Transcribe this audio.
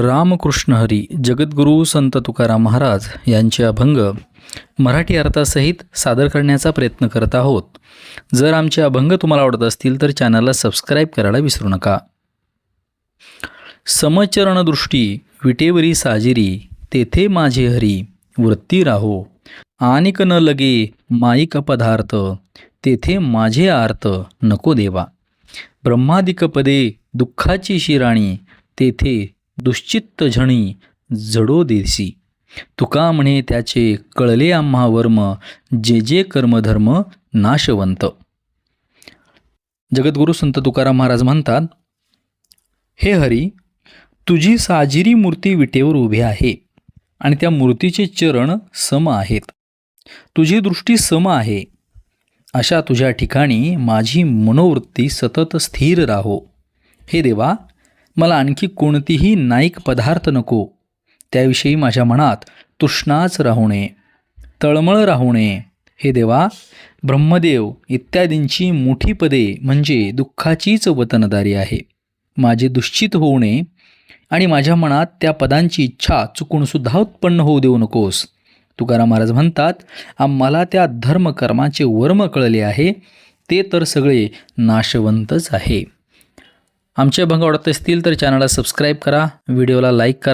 रामकृष्ण हरी जगद्गुरू संत तुकाराम महाराज यांचे अभंग मराठी अर्थासहित सादर करण्याचा प्रयत्न करत आहोत. जर आमचे अभंग तुम्हाला आवडत असतील तर चॅनलला सबस्क्राईब करायला विसरू नका. समचरणदृष्टी विटेवरी साजिरी तेथे माझे हरी वृत्ती राहो. आनिक न लगे माईक पदार्थ तेथे माझे आर्त नको देवा. ब्रह्मादिक पदे दुःखाची शिराणी तेथे दुश्चित्त झणी जडो देसी. तुका म्हणे त्याचे कळले आम्हा वर्म जे जे कर्मधर्म नाशवंत. जगद्गुरू संत तुकाराम महाराज म्हणतात हे हरी तुझी साजिरी मूर्ती विटेवर उभी आहे आणि त्या मूर्तीचे चरण सम आहेत. तुझी दृष्टी सम आहे. अशा तुझ्या ठिकाणी माझी मनोवृत्ती सतत स्थिर राहो. हे देवा मला आणखी कोणतीही नाईक पदार्थ नको. त्याविषयी माझ्या मनात तृष्णाच राहू नये तळमळ राहू नये. हे देवा ब्रह्मदेव इत्यादींची मोठी पदे म्हणजे दुःखाचीच वतनदारी आहे. माझे दुश्चित होऊ नये आणि माझ्या मनात त्या पदांची इच्छा चुकूनसुद्धा उत्पन्न होऊ देऊ नकोस. तुकाराम महाराज म्हणतात आम्हाला त्या धर्मकर्माचे वर्म कळले आहे ते तर सगळे नाशवंतच आहे. आमचे अभंग आवडत असतील तर चॅनलला सबस्क्राईब करा व्हिडिओला लाईक करा.